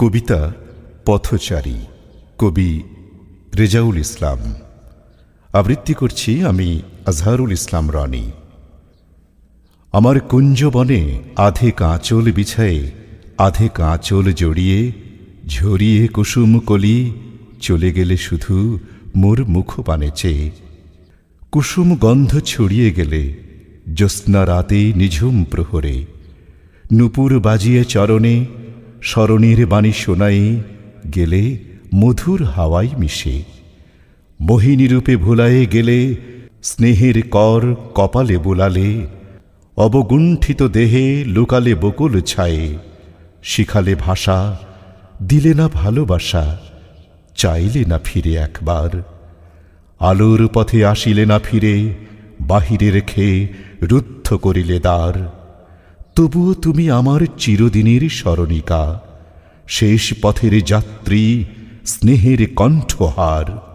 কবিতা পথচারী, কবি রেজাউল ইসলাম। আবৃত্তি করছি আমি আজহারুল ইসলাম রনি। আমার কুঞ্জবনে আধে কাঁচল বিছায়ে, আধে কাঁচল জড়িয়ে, ঝরিয়ে কুসুম কলি, চলে গেলে শুধু মোর মুখপানে চেয়ে। কুসুম গন্ধ ছড়িয়ে গেলে, জ্যোৎস্না রাতে নিঝুম প্রহরে, নুপুর বাজিয়ে চরণে স্মরণের বাণী শোনায়ে গেলে মধুর হাওয়াই মিশে। মোহিনীরূপে ভোলায়ে গেলে স্নেহের কর কপালে বোলালে, অবগুণ্ঠিত দেহে লুকালে বকুল ছায়ে। শিখালে ভাষা, দিলে না ভালোবাসা, চাইলে না ফিরে একবার। আলোর পথে আসিলে না ফিরে বাহিরে রেখে রুদ্ধ করিলে দ্বার। তবুও তুমি আমার চিরদিনের স্মরণিকা। শেষ পথের যাত্রী স্নেহের কণ্ঠহার।